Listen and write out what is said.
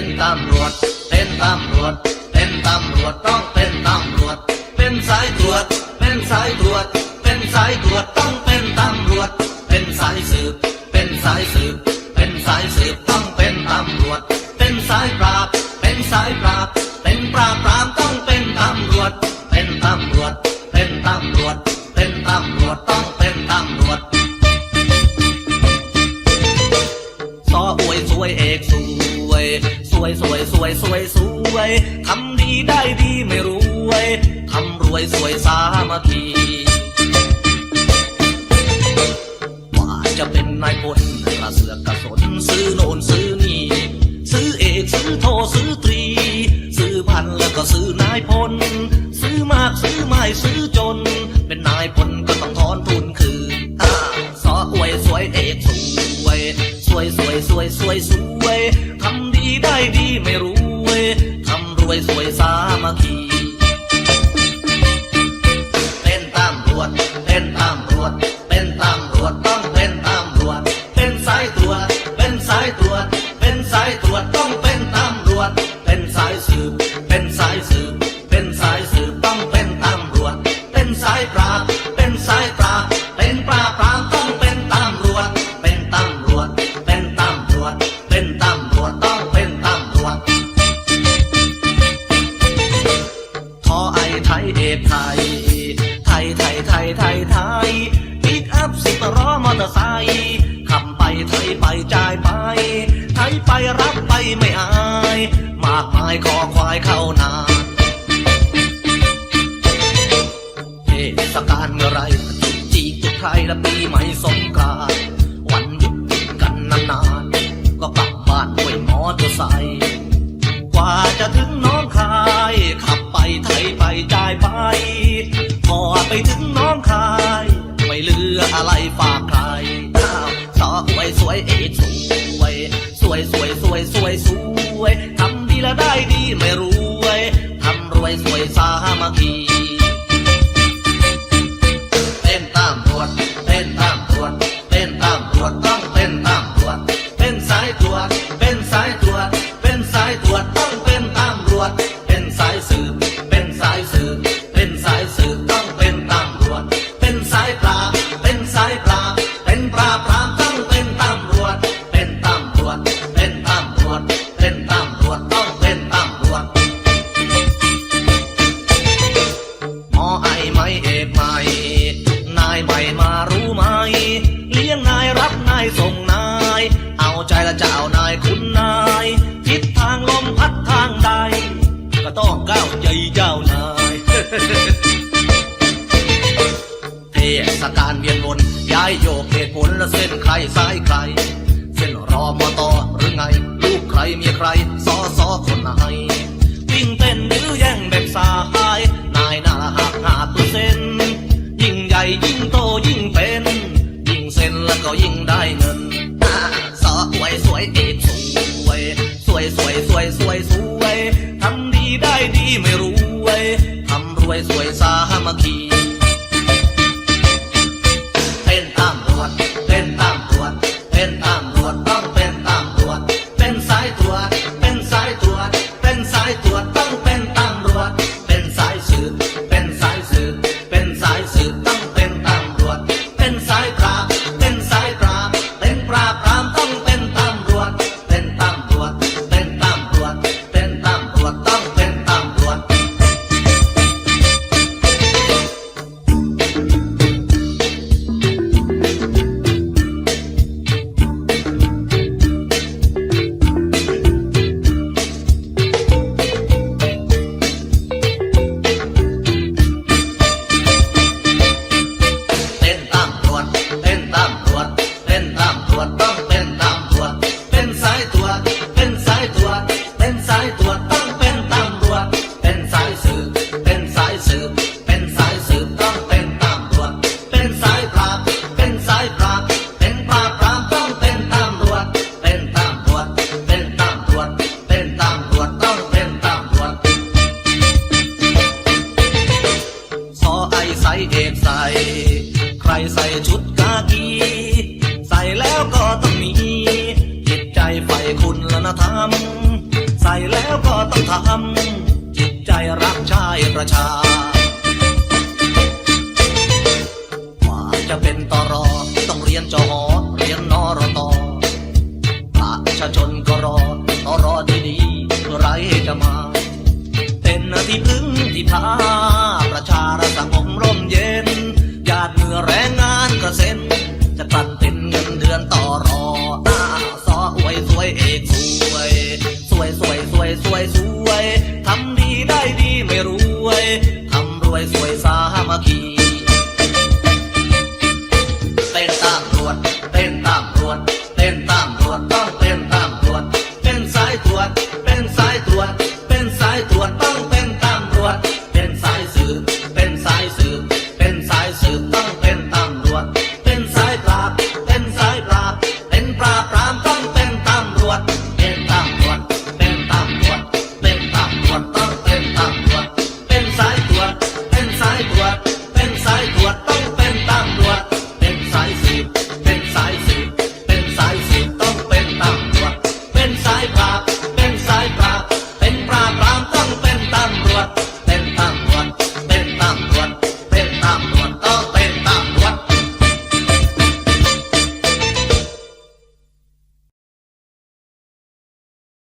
็นตำรวจเป็นตำรวจเป็นตำรวจต้องเป็นตำรวจ เป็นสายตรวจ เป็นสายตรวจ เป็นสายตรวจต้องเป็นตำรวจ เป็นสายสืบ เป็นสายสืบ เป็นสายสืบามัคคีว่าจะเป็นนายพลกระเสือกกระสนซื้อโน่นซื้อนี่ ซื้อเอกซื้อโทซื้อตรี ซื้อพันแล้วก็ซื้อนายพล ซื้อมากซื้อไม่ซื้อจน เป็นนายพลก็ต้องถอนทุนคืนอ่าสออวยสวยเอกสวย สวยสวยสวยสวยสวยทำดีได้ดีไม่รู้เวยทำรวยสวย ไทยไทยปิกอัพสิบล้อมอเตอร์ไซค์ขับไปไทยไปจ่ายไป ไทยไปรับไปไม่อาย มากมายขอควายเข้านาเทศกาลอะไรจุกจีจุกไทยและปีใหม่สงการวันหยุดดกันนานๆก็กลับบ้านด้วยมอเตอร์ไซค์กว่าจะถึงน้องคาย ขับไปไทยไปจ่ายไปพอไปถึง ลัยฟ้า ไมเอกใหม่ นายใหม่มารู้ไหม เลี้ยงนายรับนายส่งนาย เอาใจและเจ้านายคุณนาย ทิศทางลมพัดทางใด ก็ต้องก้าวใจเจ้านายเทศกาลเวียนวนย้ายโยกเหตุผลและเส้นใครสายใคร เส้นรอมอตอหรือไง ลูกใครเมียใครซอซอคนไหน ใครใส่ชุดกากี ใส่แล้วก็ต้องมี จิตใจใฝ่คุณละนะรมใส่แล้วก็ต้องทำจิตใจรักชายประชาว่าจะเป็นตอรอต้องเรียนจอเรียนนอรอตอประชาชนก็รอตอรอดีๆไรจะมา ที่พึ่งที่พาประชาระสังคมร่มเย็นหยาดเหงื่อแรงงานกระเซ็น จะตัดเป็นเงินเดือนต่อรออ้าซออวยสวยเอกสวย สวยสวยสวยสวยสวย